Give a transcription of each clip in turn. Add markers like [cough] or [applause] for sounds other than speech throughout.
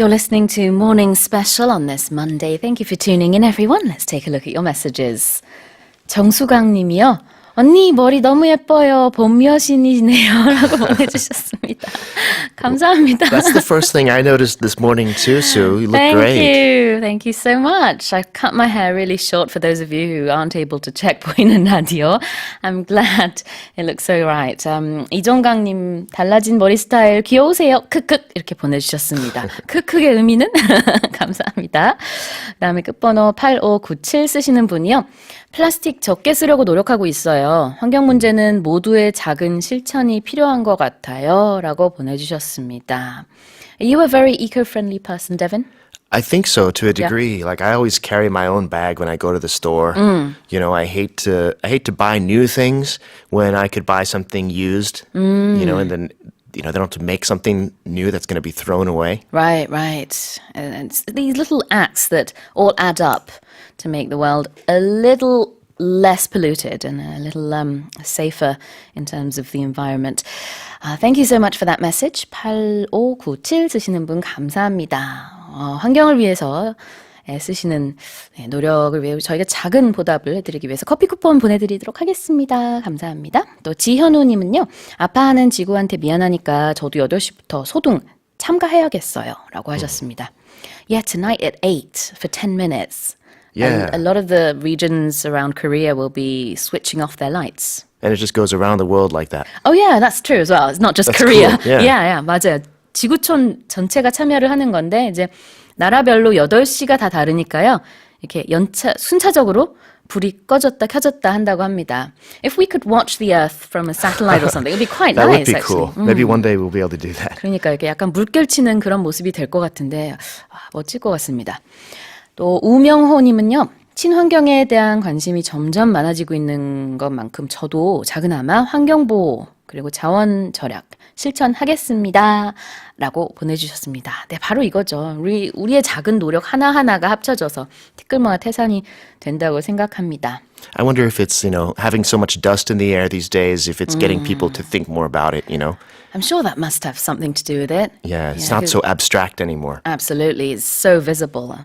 You're listening to Morning Special on this Monday. Thank you for tuning in, everyone. Let's take a look at your messages. 정수강 님이요. 언니, 머리 너무 예뻐요. 봄 여신이네요. 라고 보내주셨습니다. 감사합니다. That's the first thing I noticed this morning too, Sue. You look Thank great. you. Thank you so much. I cut my hair really short for those of you who aren't able to check 보이는 라디오. I'm glad it looks so right. Um, 이종강님, 달라진 머리 스타일 귀여우세요. 크크 이렇게 보내주셨습니다. 크크의 의미는? 감사합니다. 그 다음에 끝번호 8597 쓰시는 분이요. 플라스틱 적게 쓰려고 노력하고 있어요. 환경 문제는 모두의 작은 실천이 필요한 것 같아요. 라고 보내주셨습니다. Are you a very eco-friendly person, Devin? I think so to a degree. Like I always carry my own bag when I go to the store. Mm. You know, I hate to I hate to buy new things when I could buy something used. You know, and then you know they don't have to make something new that's going to be thrown away. Right, right. And it's these little acts that all add up To make the world a little less polluted and a little um, safer in terms of the environment. Uh, thank you so much for that message. 8597 쓰시는 분 감사합니다. 어, 환경을 위해서 애쓰시는 네, 노력을 위해 저희가 작은 보답을 해드리기 위해서 커피 쿠폰 보내드리도록 하겠습니다. 감사합니다. 또 지현우님은요. 아파하는 지구한테 미안하니까 저도 8시부터 소동 참가해야겠어요. 라고 하셨습니다. Yeah, tonight at 8 for 10 minutes. Yeah. And a lot of the regions around Korea will be switching off their lights. And it just goes around the world like that. Oh yeah, that's true as well. It's not just That's Korea. cool, yeah. yeah, yeah, 맞아요. 지구촌 전체가 참여를 하는 건데 이제 나라별로 8시가 다 다르니까요. 이렇게 연차 순차적으로 불이 꺼졌다 켜졌다 한다고 합니다. If we could watch the earth from a satellite or something, it would be quite That would nice be actually. cool. Maybe one day we'll be able to do that. 그러니까 이렇게 약간 물결치는 그런 모습이 될 것 같은데 아, 멋질 것 같습니다. 또 우명호님은요. 친환경에 대한 관심이 점점 많아지고 있는 것만큼 저도 작은아마 환경보호 그리고 자원 절약 실천하겠습니다. 라고 보내주셨습니다. 네, 바로 이거죠. 우리, 우리의 작은 노력 하나하나가 합쳐져서 티끌모아 태산이 된다고 생각합니다. I wonder if it's, you know, having so much dust in the air these days, if it's getting people to think more about it, you know? I'm sure that must have something to do with it. Yeah, it's not so abstract anymore. Absolutely. It's so visible.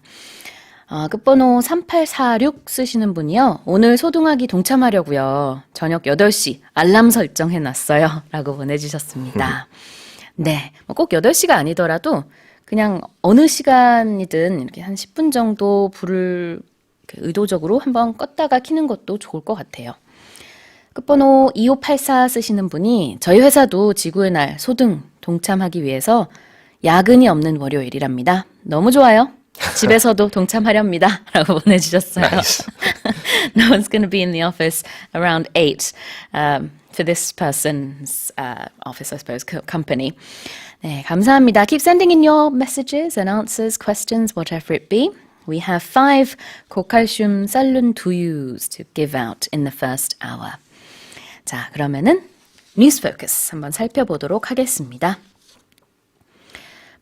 어, 끝번호 3846 쓰시는 분이요. 오늘 소등하기 동참하려고요. 저녁 8시 알람 설정해 놨어요. [laughs] 라고 보내주셨습니다. 네. 뭐꼭 8시가 아니더라도 그냥 어느 시간이든 이렇게 한 10분 정도 불을 의도적으로 한번 껐다가 켜는 것도 좋을 것 같아요. 끝번호 2584 쓰시는 분이 저희 회사도 지구의 날 소등 동참하기 위해서 야근이 없는 월요일이랍니다. 너무 좋아요. 집에서도 동참하렵니다. [laughs] 라고 보내주셨어요. [laughs] no one's going to be in the office around 8 um, for this person's uh, office, I suppose, co- company. 네, 감사합니다. Keep sending in your messages and answers, questions, whatever it be. We have five 고칼슘 쌀룬 두유s to give out in the first hour. 자, 그러면은 뉴스 포커스 한번 살펴보도록 하겠습니다.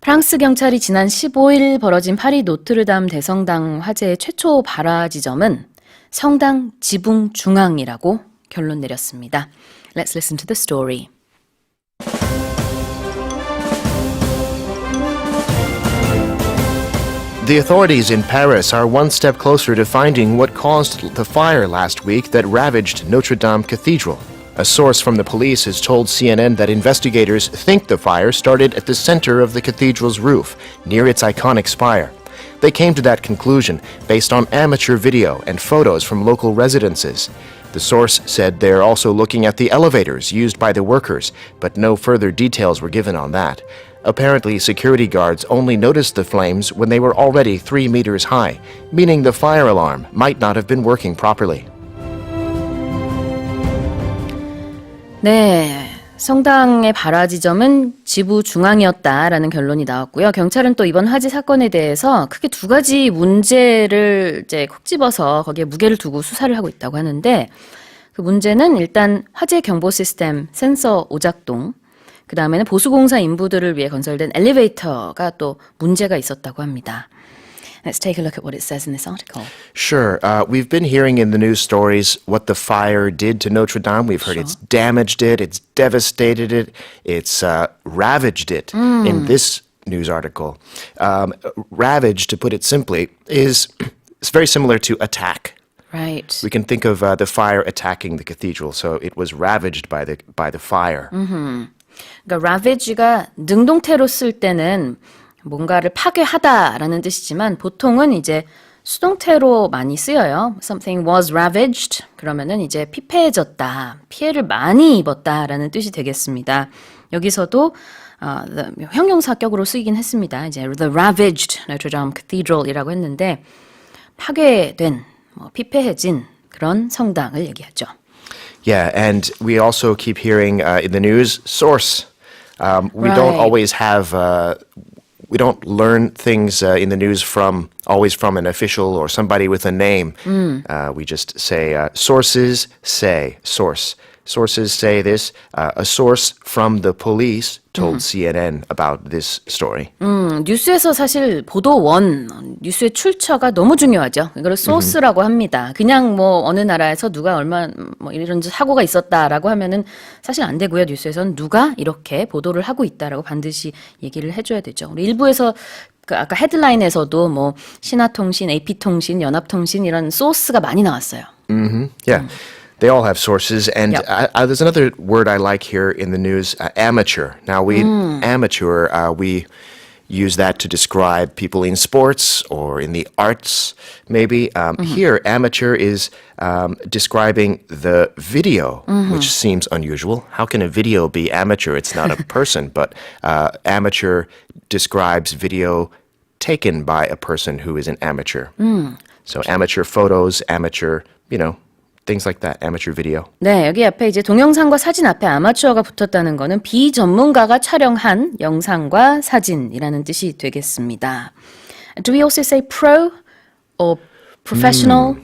프랑스 경찰이 지난 15일 벌어진 파리 노트르담 대성당 화재의 최초 발화 지점은 성당 지붕 중앙이라고 결론 내렸습니다. Let's listen to the story. The authorities in Paris are one step closer to finding what caused the fire last week that ravaged Notre Dame Cathedral. A source from the police has told CNN that investigators think the fire started at the center of the cathedral's roof, near its iconic spire. They came to that conclusion based on amateur video and photos from local residences. The source said they're also looking at the elevators used by the workers, but no further details were given on that. Apparently, security guards only noticed the flames when they were already three meters high, meaning the fire alarm might not have been working properly. 네. 성당의 발화 지점은 지부 중앙이었다라는 결론이 나왔고요. 경찰은 또 이번 화재 사건에 대해서 크게 두 가지 문제를 이제 콕 집어서 거기에 무게를 두고 수사를 하고 있다고 하는데 그 문제는 일단 화재 경보 시스템 센서 오작동 그 다음에는 보수공사 인부들을 위해 건설된 엘리베이터가 또 문제가 있었다고 합니다. Let's take a look at what it says in this article. Sure. Uh, we've been hearing in the news stories what the fire did to Notre Dame. We've heard it's damaged it, it's devastated it, it's uh, ravaged it in this news article. Um, ravage, to put it simply, is it's very similar to attack. Right. We can think of uh, the fire attacking the cathedral, so it was ravaged by the by the fire. 그러니까 ravage가 능동태로 쓸 때는 뭔가를 파괴하다라는 뜻이지만 보통은 이제 수동태로 많이 쓰여요. Something was ravaged. 그러면은 이제 피폐해졌다, 피해를 많이 입었다라는 뜻이 되겠습니다. 여기서도 어, the- 형용사격으로 쓰이긴 했습니다. 이제 the ravaged Notre Dame Cathedral이라고 했는데 파괴된, 뭐 피폐해진 그런 성당을 얘기하죠. Yeah, and we also keep hearing uh, in the news source. Um, we don't Right. always have. Uh, we don't learn things uh, in the news from always from an official or somebody with a name. Uh, we just say uh, sources say source. Sources say this. Uh, a source from the police told CNN about this story. 음, 뉴스에서 사실 보도원, 뉴스의 출처가 너무 중요하죠. 이걸 소스라고 합니다. 그냥 뭐 어느 나라에서 누가 얼마 뭐 이런 사고가 있었다라고 하면은 사실 안 되고요. 뉴스에서는 누가 이렇게 보도를 하고 있다라고 반드시 얘기를 해줘야 되죠. 우리 일부에서 그 아까 헤드라인에서도 뭐 신화통신, AP통신, 연합통신 이런 소스가 많이 나왔어요. Yeah. They all have sources, and Yep. uh, uh, there's another word I like here in the news: uh, amateur. Now, we amateur uh, we use that to describe people in sports or in the arts, maybe. Um, Here, amateur is um, describing the video, which seems unusual. How can a video be amateur? It's not a [laughs] person, but uh, amateur describes video taken by a person who is an amateur. So amateur photos, amateur, you know, things like that, amateur video. 네, 여기 앞에 이제 동영상과 사진 앞에 아마추어가 붙었다는 거는 비전문가가 촬영한 영상과 사진이라는 뜻이 되겠습니다. Do we also say pro or professional?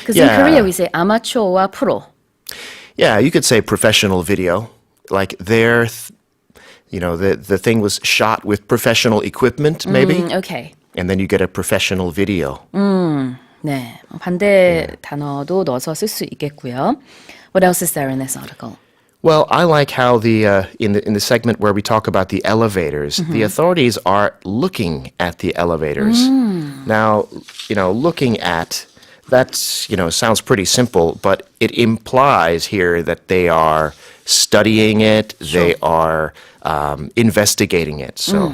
Because in Yeah. Korea we say 아마추어와 프로. Yeah, you could say professional video. Like there, th- you know, the, the thing was shot with professional equipment, maybe, 음, okay. and then you get a professional video. 네, 반대 단어도 넣어서 쓸 수 있겠고요. What else is there in this article? Well, I like how the uh, in the in the segment where we talk about the elevators, the authorities are looking at the elevators. Now, you know, looking at that's you know sounds pretty simple, but it implies here that they are studying it, they are um, investigating it. So.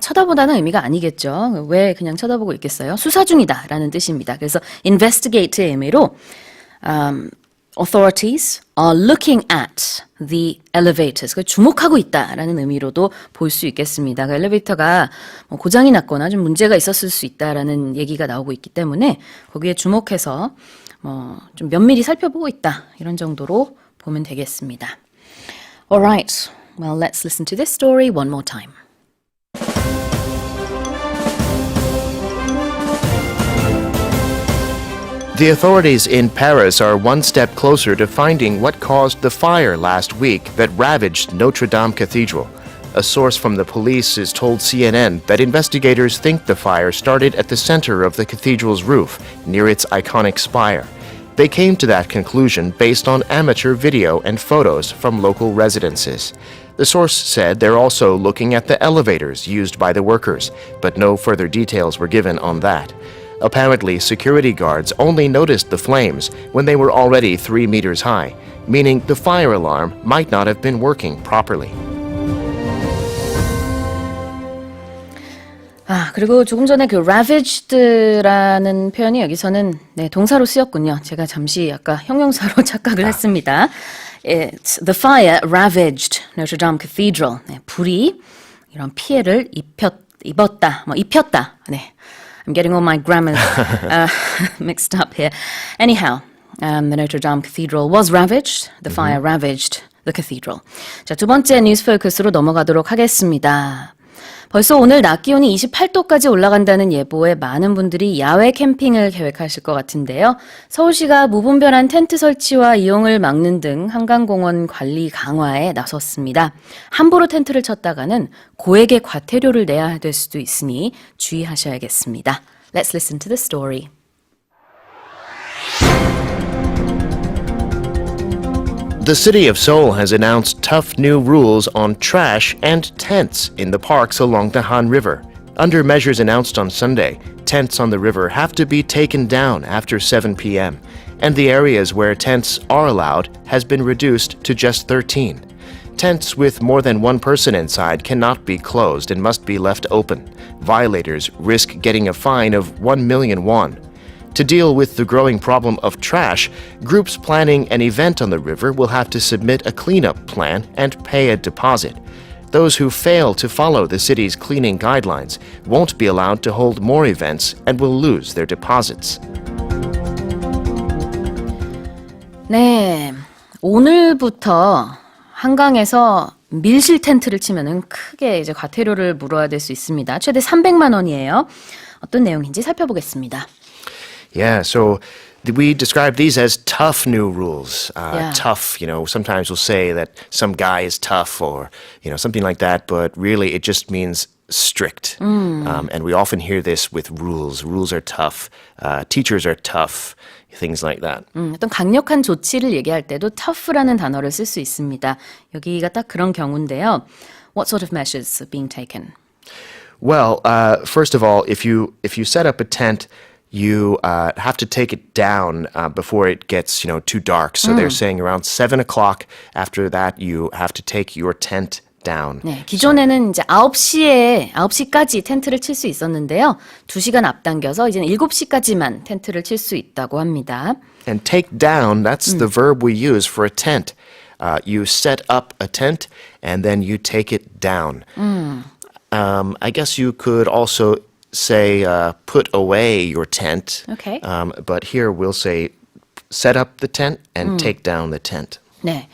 쳐다보다는 의미가 아니겠죠. 왜 그냥 쳐다보고 있겠어요? 수사 중이다라는 뜻입니다. 그래서 investigate의 의미로 um, authorities are looking at the elevators. 그 주목하고 있다라는 의미로도 볼 수 있겠습니다. 그 엘리베이터가 뭐 고장이 났거나 좀 문제가 있었을 수 있다라는 얘기가 나오고 있기 때문에 거기에 주목해서 뭐좀 면밀히 살펴보고 있다 이런 정도로 보면 되겠습니다. Alright, well let's listen to this story one more time. The authorities in Paris are one step closer to finding what caused the fire last week that ravaged Notre Dame Cathedral. A source from the police has told CNN that investigators think the fire started at the center of the cathedral's roof, near its iconic spire. They came to that conclusion based on amateur video and photos from local residences. The source said they're also looking at the elevators used by the workers, but no further details were given on that. Apparently, security guards only noticed the flames when they were already three meters high, meaning the fire alarm might not have been working properly. 아, 그리고 조금 전에 그 ravaged라는 표현이 여기서는 네, 동사로 쓰였군요. 제가 잠시 아까 형용사로 착각을 했습니다. It's the fire ravaged Notre Dame Cathedral. 네, 불이 이런 피해를 입혔, 입었다, 뭐 입혔다. 네. I'm getting all my grammar uh, [laughs] [laughs] mixed up here. Anyhow, um, the Notre Dame Cathedral was ravaged. The fire ravaged the cathedral. 자, 두 번째 뉴스 포커스로 넘어가도록 하겠습니다. 벌써 오늘 낮 기온이 28도까지 올라간다는 예보에 많은 분들이 야외 캠핑을 계획하실 것 같은데요. 서울시가 무분별한 텐트 설치와 이용을 막는 등 한강공원 관리 강화에 나섰습니다. 함부로 텐트를 쳤다가는 고액의 과태료를 내야 될 수도 있으니 주의하셔야겠습니다. Let's listen to the story. The city of Seoul has announced tough new rules on trash and tents in the parks along the Han River. Under measures announced on Sunday, tents on the river have to be taken down after 7 p.m., and the areas where tents are allowed has been reduced to just 13. Tents with more than one person inside cannot be closed and must be left open. Violators risk getting a fine of 1 million won. To deal with the growing problem of trash, groups planning an event on the river will have to submit a cleanup plan and pay a deposit. Those who fail to follow the city's cleaning guidelines won't be allowed to hold more events and will lose their deposits. 네. 오늘부터 한강에서 밀실 텐트를 치면은 크게 이제 과태료를 물어야 될 수 있습니다. 최대 300만 원이에요. 어떤 내용인지 살펴보겠습니다. Yeah, so th- we describe these as tough new rules. Uh, Yeah. Tough, you know, sometimes we'll say that some guy is tough or, you know, something like that, but really it just means strict. Um, and we often hear this with rules. Rules are tough. Uh, teachers are tough. Things like that. 음, 어떤 강력한 조치를 얘기할 때도 tough라는 단어를 쓸 수 있습니다. 여기가 딱 그런 경우인데요. What sort of measures are being taken? Well, uh, first of all, if you if you set up a tent, you uh, have to take it down uh, before it gets you know too dark. So they're saying around seven o'clock. After that, you have to take your tent down. 네, 기존에는 이제 9시에 9시까지 텐트를 칠 수 있었는데요. 2시간 앞당겨서 이제는 7시까지만 텐트를 칠 수 있다고 합니다. And take down, that's the verb we use for a tent. Uh, you set up a tent and then you take it down. Um, I guess you could also say uh, put away your tent. Okay. Um, but here we'll say set up the tent and take down the tent. 네.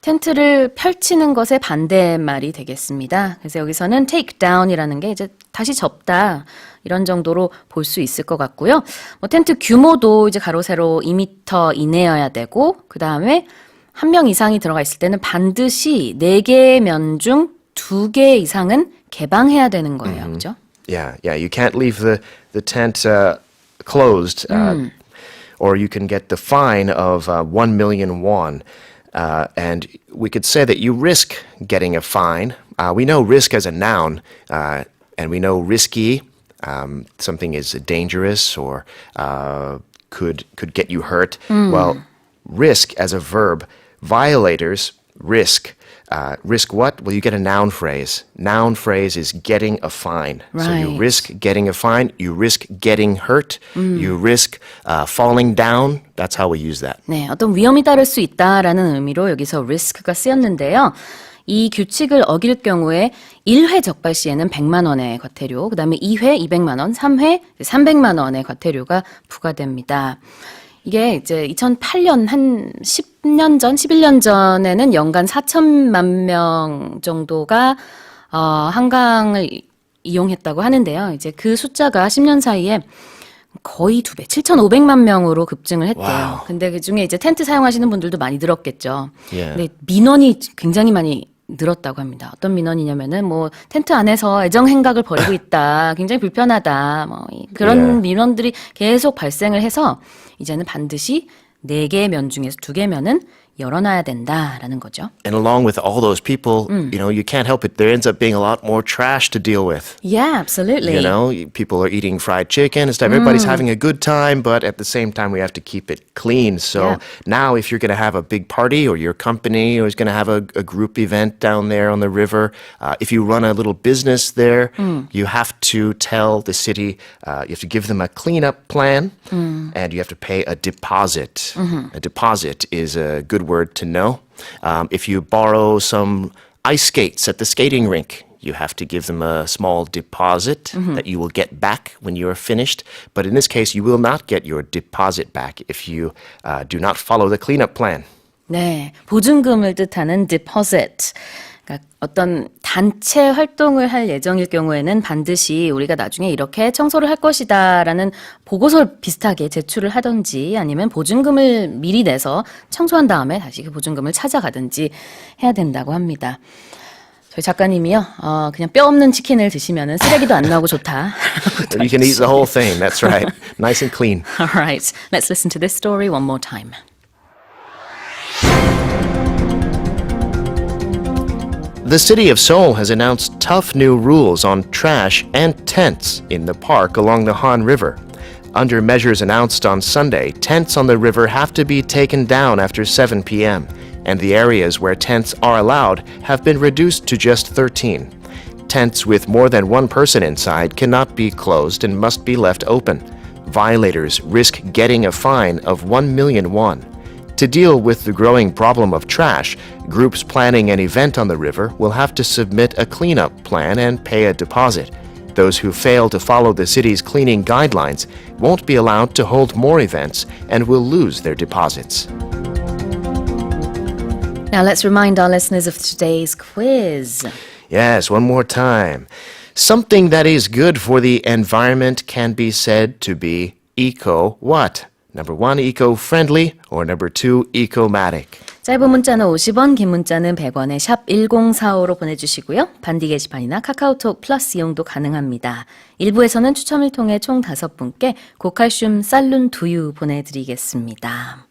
텐트를 펼치는 것의 반대말이 되겠습니다. 그래서 여기서는 take down이라는 게 이제 다시 접다 이런 정도로 볼 수 있을 것 같고요. 뭐 텐트 규모도 이제 가로 세로 2m 이내여야 되고 그 다음에 한 명 이상이 들어가 있을 때는 반드시 4개의 면 중 2개 이상은 개방해야 되는 거예요. 그죠? Yeah, yeah. You can't leave the the tent uh, closed, uh, or you can get the fine of uh, one million won. Uh, and we could say that you risk getting a fine. Uh, we know risk as a noun, uh, and we know risky. Um, something is dangerous or uh, could could get you hurt. Well, risk as a verb. Violators risk. Uh, risk what? Well, you get a noun phrase. Noun phrase is getting a fine. So you Right. risk getting a fine. You risk getting hurt. You risk uh, falling down. That's how we use that. 네, 어떤 위험이 따를 수 있다라는 의미로 여기서 risk가 쓰였는데요. 이 규칙을 어길 경우에 1회 적발 시에는 100만 원의 과태료, 그다음에 2회 200만 원, 3회 300만 원의 과태료가 부과됩니다. 이게 이제 2008년 한 10년 전, 11년 전에는 연간 4천만 명 정도가 어, 한강을 이- 이용했다고 하는데요. 이제 그 숫자가 10년 사이에 거의 두 배, 7,500만 명으로 급증을 했대요. 와우. 근데 그 중에 이제 텐트 사용하시는 분들도 많이 늘었겠죠. 예. 근데 민원이 굉장히 많이 늘었다고 합니다. 어떤 민원이냐면은 뭐 텐트 안에서 애정 행각을 벌이고 있다, [laughs] 굉장히 불편하다, 뭐 이- 그런 예. 민원들이 계속 발생을 해서 이제는 반드시 네 개의 면 중에서 두 개 면은 열어놔야 된다라는 거죠. And along with all those people, you know, you can't help it. There ends up being a lot more trash to deal with. Yeah, absolutely. You know, y- people are eating fried chicken and stuff. Everybody's having a good time, but at the same time, we have to keep it clean. So Yeah. now, if you're going to have a big party or your company is going to have a, a group event down there on the river, uh, if you run a little business there, you have to tell the city, uh, you have to give them a cleanup plan and you have to pay a deposit. A deposit is a good word to know. Um, if you borrow some ice skates at the skating rink, you have to give them a small deposit that you will get back when you are finished. But in this case, you will not get your deposit back if you uh, do not follow the cleanup plan. 네, 보증금을 뜻하는 deposit. 그러니까 어떤 단체 활동을 할 예정일 경우에는 반드시 우리가 나중에 이렇게 청소를 할 것이다라는 보고서를 비슷하게 제출을 하든지 아니면 보증금을 미리 내서 청소한 다음에 다시 그 보증금을 찾아가든지 해야 된다고 합니다. 저희 작가님이요, 어, 그냥 뼈 없는 치킨을 드시면은 쓰레기도 안 나오고 좋다. [laughs] You can eat the whole thing. That's right. nice and clean. [laughs] All right, let's listen to this story one more time. The city of Seoul has announced tough new rules on trash and tents in the park along the Han River. Under measures announced on Sunday, tents on the river have to be taken down after 7 p.m., and the areas where tents are allowed have been reduced to just 13. Tents with more than one person inside cannot be closed and must be left open. Violators risk getting a fine of 1 million won. To deal with the growing problem of trash, groups planning an event on the river will have to submit a cleanup plan and pay a deposit. Those who fail to follow the city's cleaning guidelines won't be allowed to hold more events and will lose their deposits. Now let's remind our listeners of today's quiz. Yes, one more time. Something that is good for the environment can be said to be eco what? Number one, eco friendly, or number two, ecomatic. 짧은 문자는 50원, 긴 문자는 100원에 샵 1045로 보내주시고요. 반디 게시판이나 카카오톡 플러스 이용도 가능합니다. 일부에서는 추첨을 통해 총 5분께 고칼슘 쌀룬 두유 보내드리겠습니다.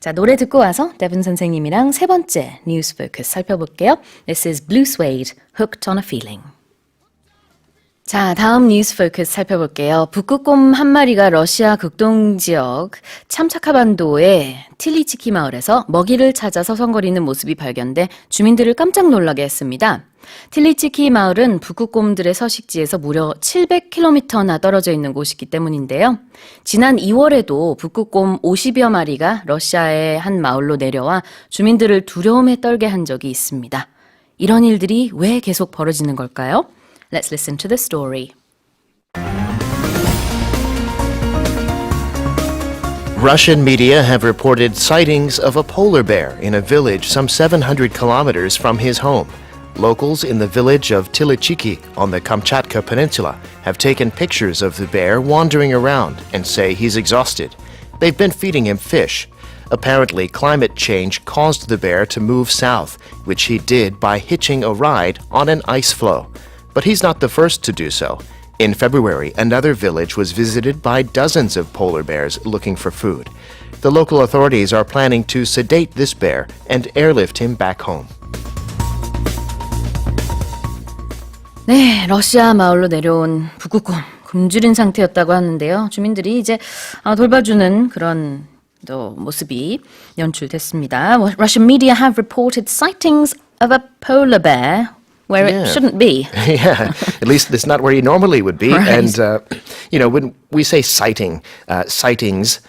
자, 노래 듣고 와서 데븐 선생님이랑 세 번째 뉴스 포커스 살펴볼게요. This is Blue Suede, Hooked on a Feeling. 자, 다음 뉴스 포커스 살펴볼게요. 북극곰 한 마리가 러시아 극동 지역 참차카반도의 틸리치키 마을에서 먹이를 찾아 서 성거리는 모습이 발견돼 주민들을 깜짝 놀라게 했습니다. 틸리치키 마을은 북극곰들의 서식지에서 무려 700km나 떨어져 있는 곳이기 때문인데요. 지난 2월에도 북극곰 50여 마리가 러시아의 한 마을로 내려와 주민들을 두려움에 떨게 한 적이 있습니다. 이런 일들이 왜 계속 벌어지는 걸까요? Let's listen to the story. Russian media have reported sightings of a polar bear in a village some 700 kilometers from his home. Locals in the village of Tilichiki on the Kamchatka Peninsula have taken pictures of the bear wandering around and say he's exhausted. They've been feeding him fish. Apparently, climate change caused the bear to move south, which he did by hitching a ride on an ice floe. But he's not the first to do so. In February, another village was visited by dozens of polar bears looking for food. The local authorities are planning to sedate this bear and airlift him back home. 네, 러시아 마을로 내려온 북극곰 굶주린 상태였다고 하는데요. 주민들이 이제 아, 돌봐주는 그런 또 모습이 연출됐습니다. Russian media have reported sightings of a polar bear where it shouldn't be. [laughs] yeah, at least it's not where you normally would be. Right. And, uh, you know, when we say sighting, uh, sightings,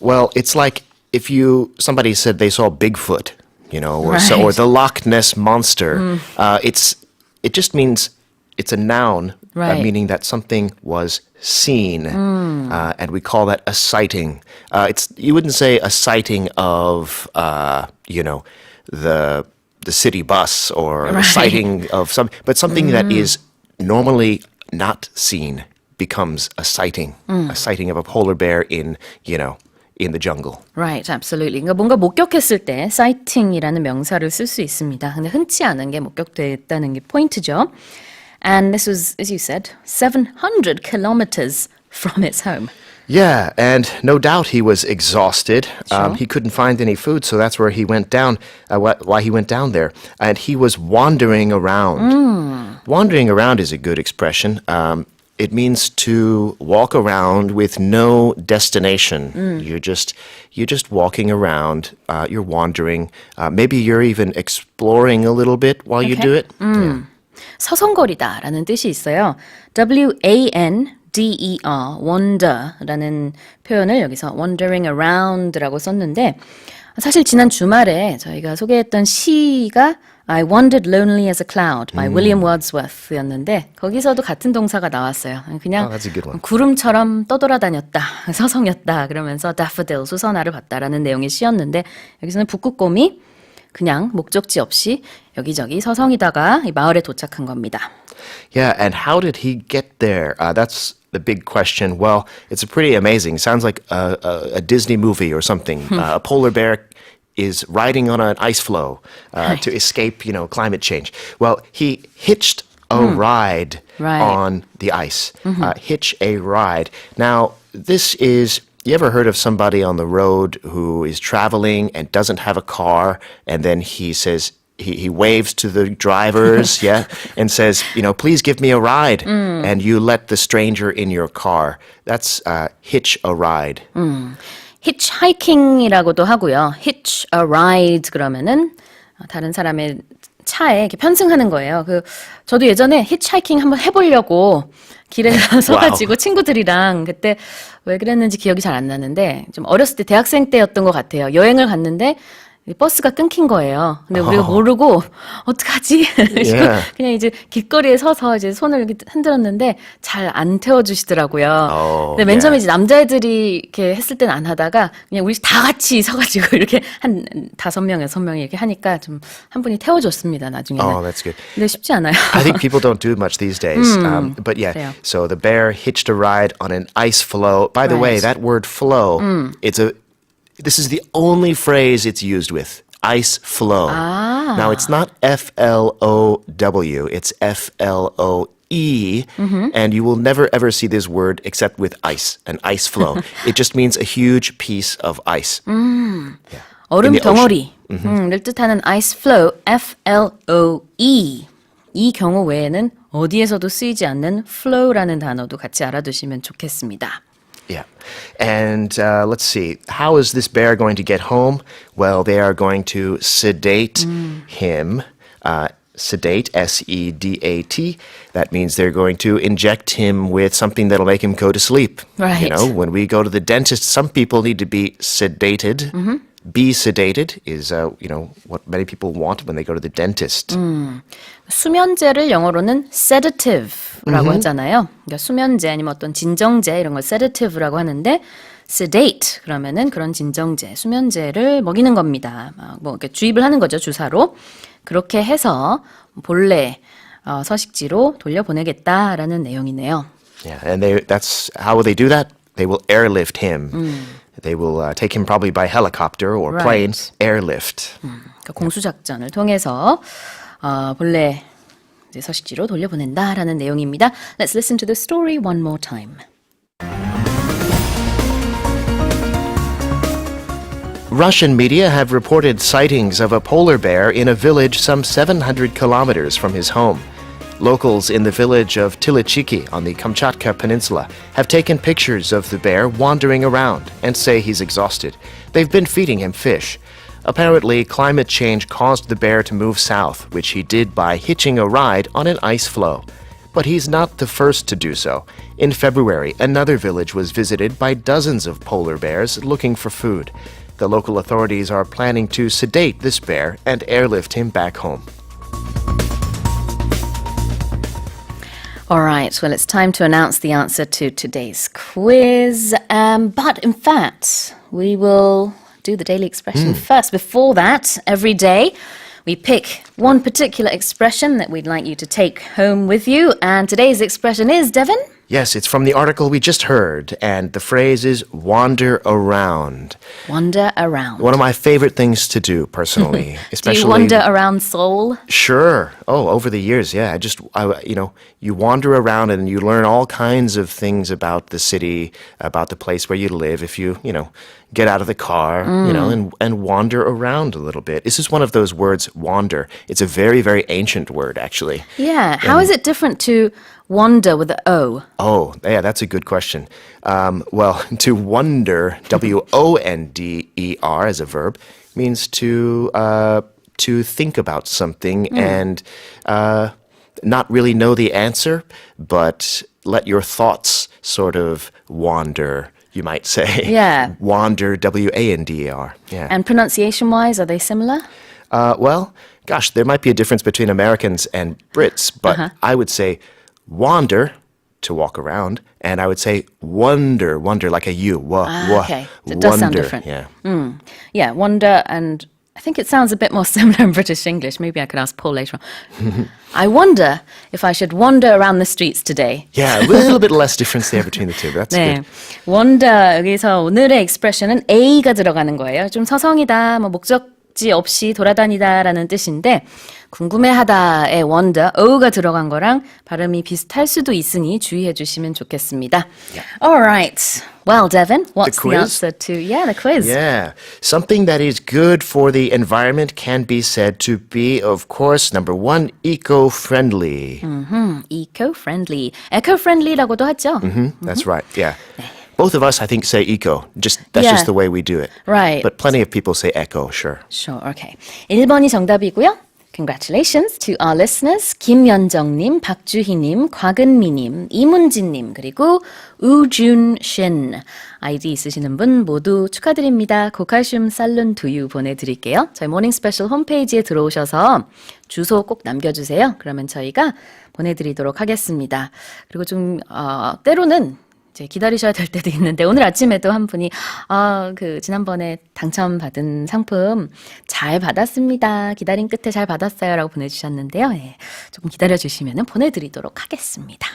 well, it's like if you, somebody said they saw Bigfoot, you know, or, so, or Mm. the Loch Ness Monster. Uh, it's, it just means it's a noun, uh, Right. Mm. meaning that something was seen. Uh, and we call that a sighting. Uh, it's, you wouldn't say a sighting of, uh, you know, the, the city bus or [laughs] a Right. sighting of some, but something that is normally not seen becomes a sighting, a sighting of a polar bear in, you know, in the jungle. Right, absolutely. 그러니까 뭔가 목격했을 때 sighting이라는 명사를 쓸 수 있습니다. 근데 흔치 않은 게 목격됐다는 게 포인트죠. And this was, as you said, 700 kilometers from its home. Yeah, and no doubt he was exhausted. Um, he couldn't find any food, so that's where he went down. Uh, wh- why he went down there, and he was wandering around. Wandering around is a good expression. Um, it means to walk around with no destination. You're just you're just walking around. Uh, you're wandering. Uh, maybe you're even exploring a little bit while you Okay. do it. Yeah. 서성거리다라는 뜻이 있어요. W-A-N D-E-R, wander라는 표현을 여기서 wandering around라고 썼는데 사실 지난 주말에 저희가 소개했던 시가 I wandered lonely as a cloud by William Wordsworth였는데 거기서도 같은 동사가 나왔어요. 그냥 Oh, one. 구름처럼 떠돌아다녔다, 서성였다 그러면서 daffodil 수선화를 봤다라는 내용의 시였는데 여기서는 북극곰이 그냥 목적지 없이 여기저기 서성이다가 이 마을에 도착한 겁니다. Yeah, and how did he get there? Uh, that's the big question. Well, it's a pretty amazing. Sounds like a, a, a Disney movie or something. Uh, a polar bear is riding on an ice floe uh, to escape, you know, climate change. Well, he hitched a ride Right. on the ice. Uh, hitch a ride. Now, this is. You ever heard of somebody on the road who is traveling and doesn't have a car, and then he says, he, he waves to the drivers, yeah, and says, you know, please give me a ride. And you let the stranger in your car. That's uh, hitch a ride. hitchhiking이라고도 하고요. hitch a ride 그러면은 다른 사람의 차에 이렇게 편승하는 거예요. 그 저도 예전에 hitchhiking 한번 해보려고 길에 서가지고 친구들이랑 그때 왜 그랬는지 기억이 잘 안 나는데 좀 어렸을 때 대학생 때였던 것 같아요. 여행을 갔는데 이 버스가 끊긴 거예요. 근데 우리가 모르고 어떡하지? [laughs] Yeah. 그냥 이제 길거리에 서서 이제 손을 이렇게 흔들었는데 잘 안 태워주시더라고요. Oh, 근데 맨 처음에 yeah. 이제 남자애들이 이렇게 했을 때는 안 하다가 그냥 우리 다 같이 서가지고 [laughs] 이렇게 한 다섯 명, 여섯 명이 이렇게 하니까 좀 한 분이 태워줬습니다. 나중에는. Oh, that's good. 근데 쉽지 않아요. I think people don't do much these days. Um, but yeah, 그래요. so the bear hitched a ride on an ice floe. By the way, Right. that word flow, it's a this is the only phrase it's used with. Ice flow. Now it's not F L O W, it's F L O E, and you will never ever see this word except with ice, an ice flow. [laughs] it just means a huge piece of ice. 얼음 in the 덩어리를 뜻하는 ice flow, F-L-O-E. 이 경우 외에는 어디에서도 쓰이지 않는 flow라는 단어도 같이 알아두시면 좋겠습니다. Yeah. And uh, let's see, how is this bear going to get home? Well, they are going to sedate him. Uh, sedate, S E D A T. That means they're going to inject him with something that'll make him go to sleep. Right. You know, when we go to the dentist, some people need to be sedated. Be sedated is, uh, you know, what many people want when they go to the dentist. 수면제를 영어로는 sedative라고 하잖아요. 그러니까 수면제 아니면 어떤 진정제 이런 걸 sedative라고 하는데 sedate 그러면은 그런 진정제, 수면제를 먹이는 겁니다. 아, 뭐 이렇게 주입을 하는 거죠 주사로. 그렇게 해서 본래 어, 서식지로 돌려보내겠다라는 내용이네요. Yeah, and they that's how will they do that? They will airlift him. They will uh, take him probably by helicopter or plane, Right. airlift. 그러니까 공수작전을 통해서 어, 본래 이제 서식지로 돌려보낸다라는 내용입니다. Let's listen to the story one more time. Russian media have reported sightings of a polar bear in a village some 700 kilometers from his home. Locals in the village of Tilichiki on the Kamchatka Peninsula have taken pictures of the bear wandering around and say he's exhausted. They've been feeding him fish. Apparently, climate change caused the bear to move south, which he did by hitching a ride on an ice floe. But he's not the first to do so. In February, another village was visited by dozens of polar bears looking for food. The local authorities are planning to sedate this bear and airlift him back home. All right, well, it's time to announce the answer to today's quiz. Um, but in fact, we will do the daily expression first. Before that, every day, we pick one particular expression that we'd like you to take home with you. And today's expression is, Devon? Yes, it's from the article we just heard, and the phrase is wander around. Wander around. One of my favorite things to do personally, [laughs] do especially you wander around Seoul? Sure. Oh, over the years, yeah. I just, I, you know, you wander around and you learn all kinds of things about the city, about the place where you live. If you, you know, get out of the car, you know, mm. and and wander around a little bit. This is one of those words, wander. It's a very, very ancient word, actually. Yeah. How is it different to wander with the O? Oh, yeah, that's a good question. Um, well, [laughs] to wonder, W O N D E R as a verb, means to uh, to think about something and uh, not really know the answer, but let your thoughts sort of wander. You might say, Yeah. [laughs] wander, W A N D E R. Yeah. And pronunciation wise, are they similar? Uh, well, gosh, there might be a difference between Americans and Brits, but I would say wander to walk around, and I would say wonder, wonder like a U. Wa, wa, okay. It does sound wonder. different. Yeah. Yeah, wander and I think it sounds a bit more [laughs] similar in British English. Maybe I could ask Paul later on. [laughs] I wonder if I should wander around the streets today. Yeah, a little bit less [laughs] difference there between the two. but That's 네. good. wander 여기서 오늘의 expression은 A가 들어가는 거예요. 좀 서성이다, 뭐 목적지 없이 돌아다니다라는 뜻인데 궁금해하다의 wonder, o가 들어간 거랑 발음이 비슷할 수도 있으니 주의해 주시면 좋겠습니다. Alright. Well, Devin, what's the, quiz? answer to, yeah, the quiz. Yeah. Something that is good for the environment can be said to be, of course, number one, eco friendly. Eco-friendly. Eco-friendly라고도 하죠. That's right. Yeah. Both of us, I think, say eco. Just that's Yeah. just the way we do it. Right. But plenty of people say echo. Sure. Sure, okay. 1번이 정답이고요. Congratulations to our listeners. 김연정님, 박주희님, 곽은미님, 이문진님, 그리고 우준신. 아이디 있으시는 분 모두 축하드립니다. 고칼슘 살룬 두유 보내드릴게요. 저희 모닝 스페셜 홈페이지에 들어오셔서 주소 꼭 남겨주세요. 그러면 저희가 보내드리도록 하겠습니다. 그리고 좀, 어, 때로는 이제 기다리셔야 될 때도 있는데 오늘 아침에도 한 분이 아 그 지난번에 당첨받은 상품 잘 받았습니다. 기다린 끝에 잘 받았어요라고 보내주셨는데요. 예, 조금 기다려 주시면 보내드리도록 하겠습니다.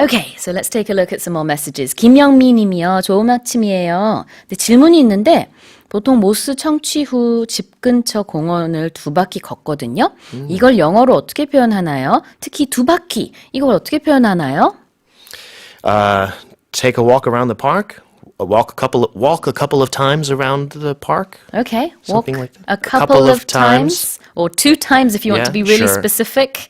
Okay, so let's take a look at some more messages. 김영미 님이요. 좋은 아침이에요. 근데 질문이 있는데 보통 모스 청취 후 집 근처 공원을 두 바퀴 걷거든요. 이걸 영어로 어떻게 표현하나요? 특히 두 바퀴 이걸 어떻게 표현하나요? Uh, take a walk around the park. A walk a couple of, walk a couple of times around the park. Okay. Walk Something like a that. couple, of times. or two times if you want to be Yeah, really sure. specific.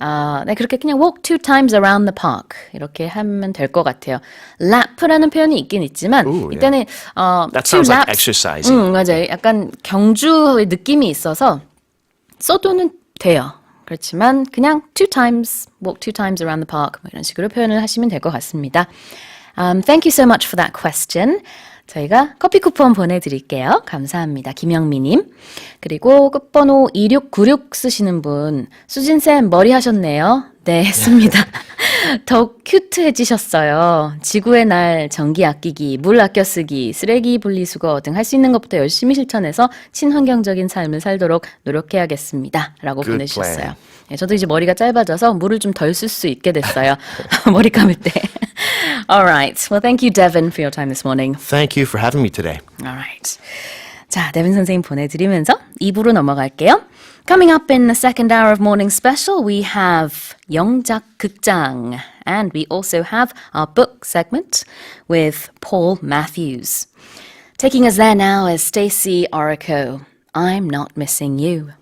아, 네, 그렇게 그냥 walk two times around the park 이렇게 하면 될 것 같아요. lap라는 표현이 있긴 있지만 Ooh, yeah. 이때는 어, That two sounds like laps. exercising. 응, 맞아요. 약간 경주의 느낌이 있어서 써도는 돼요. 그렇지만 그냥 two times, walk two times around the park 뭐 이런 식으로 표현을 하시면 될 것 같습니다. Um, thank you so much for that question. 저희가 커피 쿠폰 보내드릴게요. 감사합니다. 김영미님. 그리고 끝번호 2696 쓰시는 분. 수진쌤 머리 하셨네요. 네, 했습니다. [laughs] 더 큐트해지셨어요. 지구의 날, 전기 아끼기, 물 아껴 쓰기, 쓰레기 분리수거 등 할 수 있는 것부터 열심히 실천해서 친환경적인 삶을 살도록 노력해야겠습니다. 라고 Good 보내주셨어요. plan. 네, 저도 이제 머리가 짧아져서 물을 좀 덜 쓸 수 있게 됐어요. [laughs] 머리 감을 때. [laughs] Alright. Well, thank you, Devin, for your time this morning. Thank you for having me today. Alright. 자, 데빈 선생님 보내드리면서 2부로 넘어갈게요. Coming up in the second hour of morning special, we have 영작 극장. And we also have our book segment with Paul Matthews. Taking us there now is Stacey Orico. I'm not missing you.